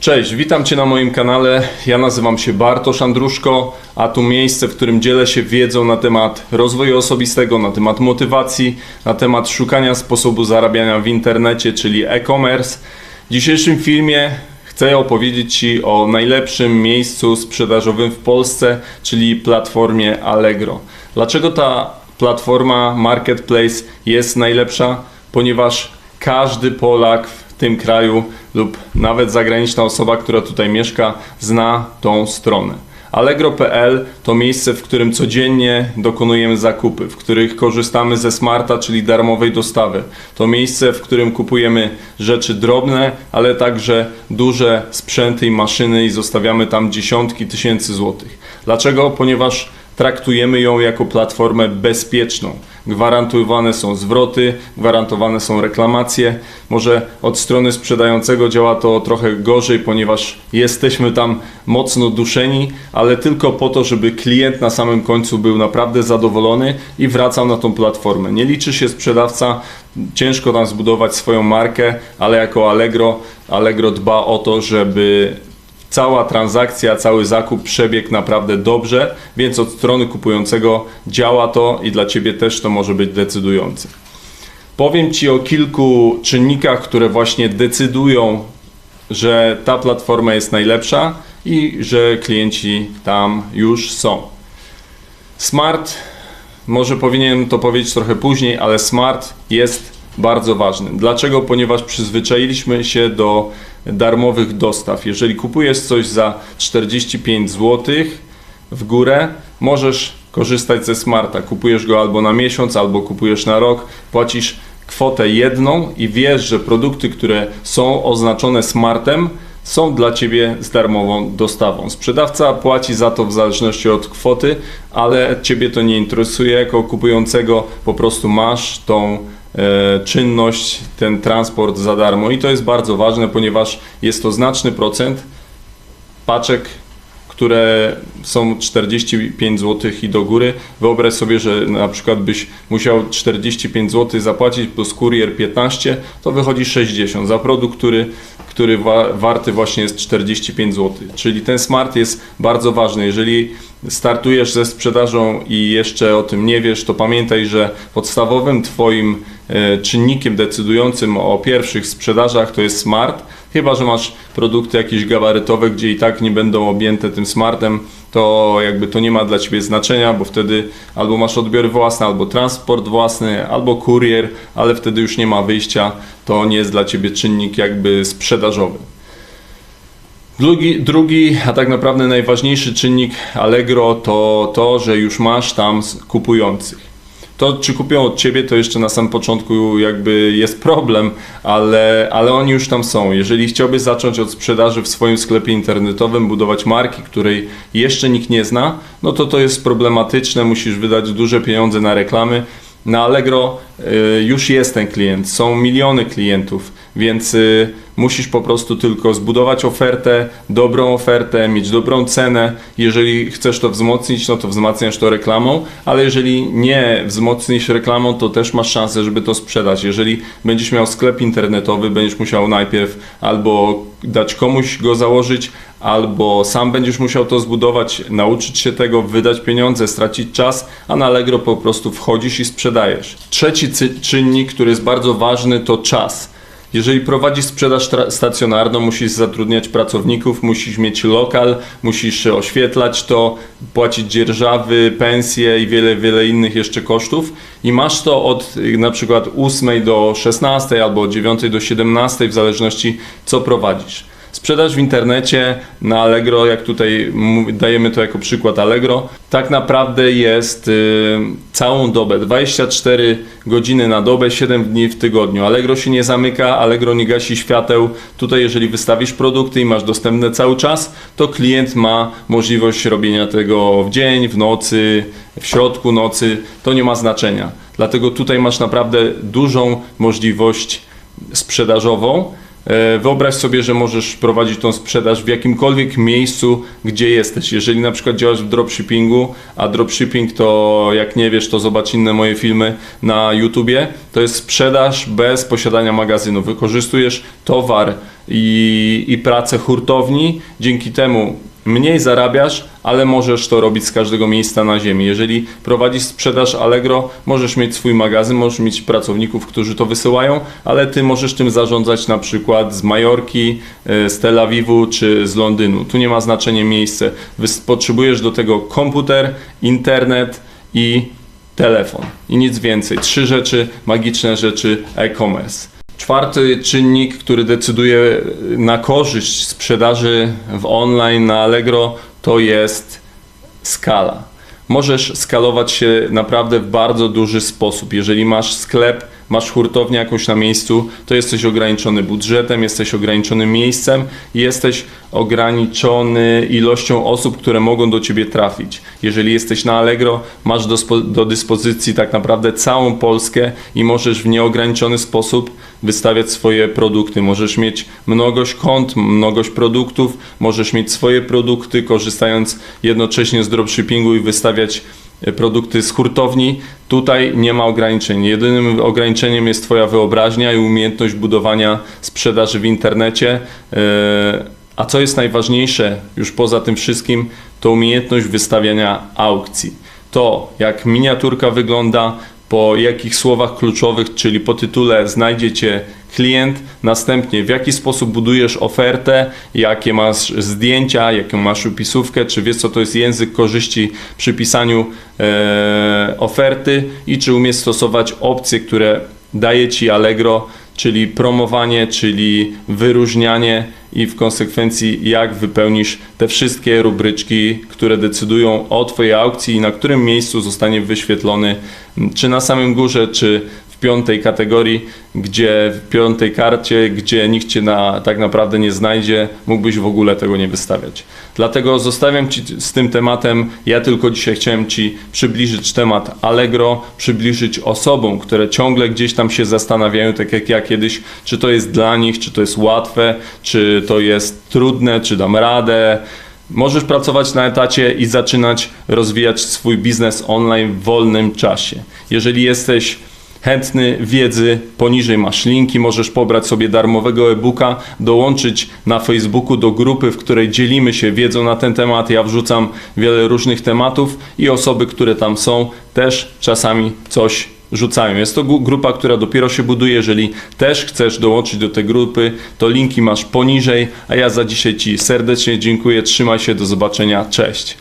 Cześć, witam Cię na moim kanale. Ja nazywam się Bartosz Andruszko, a tu miejsce, w którym dzielę się wiedzą na temat rozwoju osobistego, na temat motywacji, na temat szukania sposobu zarabiania w internecie, czyli e-commerce. W dzisiejszym filmie chcę opowiedzieć Ci o najlepszym miejscu sprzedażowym w Polsce, czyli platformie Allegro. Dlaczego ta platforma Marketplace jest najlepsza? Ponieważ każdy Polak w tym kraju lub nawet zagraniczna osoba, która tutaj mieszka, zna tą stronę. Allegro.pl to miejsce, w którym codziennie dokonujemy zakupy, w których korzystamy ze smarta, czyli darmowej dostawy. To miejsce, w którym kupujemy rzeczy drobne, ale także duże sprzęty i maszyny i zostawiamy tam dziesiątki tysięcy złotych. Dlaczego? Ponieważ traktujemy ją jako platformę bezpieczną. Gwarantowane są zwroty, gwarantowane są reklamacje. Może od strony sprzedającego działa to trochę gorzej, ponieważ jesteśmy tam mocno duszeni, ale tylko po to, żeby klient na samym końcu był naprawdę zadowolony i wracał na tą platformę. Nie liczy się sprzedawca, ciężko tam zbudować swoją markę, ale jako Allegro, Allegro dba o to, żeby cała transakcja, cały zakup przebiegł naprawdę dobrze, więc od strony kupującego działa to i dla Ciebie też to może być decydujące. Powiem Ci o kilku czynnikach, które właśnie decydują, że ta platforma jest najlepsza i że klienci tam już są. Smart, może powinienem to powiedzieć trochę później, ale smart jest bardzo ważny. Dlaczego? Ponieważ przyzwyczailiśmy się do darmowych dostaw. Jeżeli kupujesz coś za 45 zł w górę, możesz korzystać ze smarta. Kupujesz go albo na miesiąc, albo kupujesz na rok, płacisz kwotę jedną i wiesz, że produkty, które są oznaczone smartem, są dla Ciebie z darmową dostawą. Sprzedawca płaci za to w zależności od kwoty, ale Ciebie to nie interesuje jako kupującego, po prostu masz tą czynność, ten transport za darmo. I to jest bardzo ważne, ponieważ jest to znaczny procent paczek, które są 45 zł i do góry. Wyobraź sobie, że na przykład byś musiał 45 zł zapłacić plus kurier 15, to wychodzi 60 za produkt, który, który wa warty właśnie jest 45 zł. Czyli ten smart jest bardzo ważny. Jeżeli startujesz ze sprzedażą i jeszcze o tym nie wiesz, to pamiętaj, że podstawowym Twoim e, czynnikiem decydującym o pierwszych sprzedażach to jest smart. Chyba, że masz produkty jakieś gabarytowe, gdzie i tak nie będą objęte tym smartem, to jakby to nie ma dla Ciebie znaczenia, bo wtedy albo masz odbiory własne, albo transport własny, albo kurier, ale wtedy już nie ma wyjścia, to nie jest dla Ciebie czynnik jakby sprzedażowy. Drugi, drugi, a tak naprawdę najważniejszy czynnik Allegro to to, że już masz tam kupujących. To, czy kupią od ciebie, to jeszcze na samym początku jakby jest problem, ale, ale oni już tam są. Jeżeli chciałbyś zacząć od sprzedaży w swoim sklepie internetowym, budować marki, której jeszcze nikt nie zna, no to to jest problematyczne, musisz wydać duże pieniądze na reklamy. Na Allegro y, już jest ten klient, są miliony klientów, więc y, musisz po prostu tylko zbudować ofertę, dobrą ofertę, mieć dobrą cenę. Jeżeli chcesz to wzmocnić, no to wzmacniasz to reklamą, ale jeżeli nie wzmocnisz reklamą, to też masz szansę, żeby to sprzedać. Jeżeli będziesz miał sklep internetowy, będziesz musiał najpierw albo dać komuś go założyć, albo sam będziesz musiał to zbudować, nauczyć się tego, wydać pieniądze, stracić czas, a na Allegro po prostu wchodzisz i sprzedajesz. Trzeci czynnik, który jest bardzo ważny, to czas. Jeżeli prowadzisz sprzedaż stacjonarną, musisz zatrudniać pracowników, musisz mieć lokal, musisz oświetlać to, płacić dzierżawy, pensje i wiele, wiele innych jeszcze kosztów. I masz to od na przykład 8 do 16 albo od 9 do 17, w zależności co prowadzisz. Sprzedaż w internecie na Allegro, jak tutaj dajemy to jako przykład Allegro, tak naprawdę jest y, całą dobę, 24 godziny na dobę, 7 dni w tygodniu. Allegro się nie zamyka, Allegro nie gasi świateł. Tutaj jeżeli wystawisz produkty i masz dostępne cały czas, to klient ma możliwość robienia tego w dzień, w nocy, w środku nocy, to nie ma znaczenia. Dlatego tutaj masz naprawdę dużą możliwość sprzedażową. E, Wyobraź sobie, że możesz prowadzić tą sprzedaż w jakimkolwiek miejscu, gdzie jesteś. Jeżeli na przykład działasz w dropshippingu, a dropshipping to jak nie wiesz, to zobacz inne moje filmy na YouTubie, to jest sprzedaż bez posiadania magazynu. Wykorzystujesz towar i, i pracę hurtowni, dzięki temu mniej zarabiasz, ale możesz to robić z każdego miejsca na ziemi. Jeżeli prowadzisz sprzedaż Allegro, możesz mieć swój magazyn, możesz mieć pracowników, którzy to wysyłają, ale ty możesz tym zarządzać na przykład z Majorki, e, z Tel Awiwu czy z Londynu. Tu nie ma znaczenia miejsce. Potrzebujesz do tego komputer, internet i telefon. I nic więcej. Trzy rzeczy, magiczne rzeczy e-commerce. Czwarty czynnik, który decyduje na korzyść sprzedaży w online na Allegro, to jest skala. Możesz skalować się naprawdę w bardzo duży sposób. Jeżeli masz sklep, masz hurtownię jakąś na miejscu, to jesteś ograniczony budżetem, jesteś ograniczony miejscem i jesteś ograniczony ilością osób, które mogą do ciebie trafić. Jeżeli jesteś na Allegro, masz do, do dyspozycji tak naprawdę całą Polskę i możesz w nieograniczony sposób wystawiać swoje produkty. Możesz mieć mnogość kont, mnogość produktów, możesz mieć swoje produkty, korzystając jednocześnie z dropshippingu i wystawiać produkty z hurtowni. Tutaj nie ma ograniczeń. Jedynym ograniczeniem jest Twoja wyobraźnia i umiejętność budowania sprzedaży w internecie. E, A co jest najważniejsze, już poza tym wszystkim, to umiejętność wystawiania aukcji. To, jak miniaturka wygląda, po jakich słowach kluczowych, czyli po tytule znajdziecie klient, następnie w jaki sposób budujesz ofertę, jakie masz zdjęcia, jaką masz upisówkę, czy wiesz co to jest język korzyści przy pisaniu e, oferty i czy umiesz stosować opcje, które daje Ci Allegro, czyli promowanie, czyli wyróżnianie i w konsekwencji jak wypełnisz te wszystkie rubryczki, które decydują o Twojej aukcji i na którym miejscu zostanie wyświetlony, czy na samym górze, czy piątej kategorii, gdzie w piątej karcie, gdzie nikt Cię na, tak naprawdę nie znajdzie, mógłbyś w ogóle tego nie wystawiać. Dlatego zostawiam Ci z tym tematem. Ja tylko dzisiaj chciałem Ci przybliżyć temat Allegro, przybliżyć osobom, które ciągle gdzieś tam się zastanawiają, tak jak ja kiedyś, czy to jest dla nich, czy to jest łatwe, czy to jest trudne, czy dam radę. Możesz pracować na etacie i zaczynać rozwijać swój biznes online w wolnym czasie. Jeżeli jesteś chętny wiedzy, poniżej masz linki, możesz pobrać sobie darmowego e-booka, dołączyć na Facebooku do grupy, w której dzielimy się wiedzą na ten temat. Ja wrzucam wiele różnych tematów i osoby, które tam są, też czasami coś rzucają. Jest to grupa, która dopiero się buduje. Jeżeli też chcesz dołączyć do tej grupy, to linki masz poniżej. A ja za dzisiaj Ci serdecznie dziękuję. Trzymaj się, do zobaczenia. Cześć.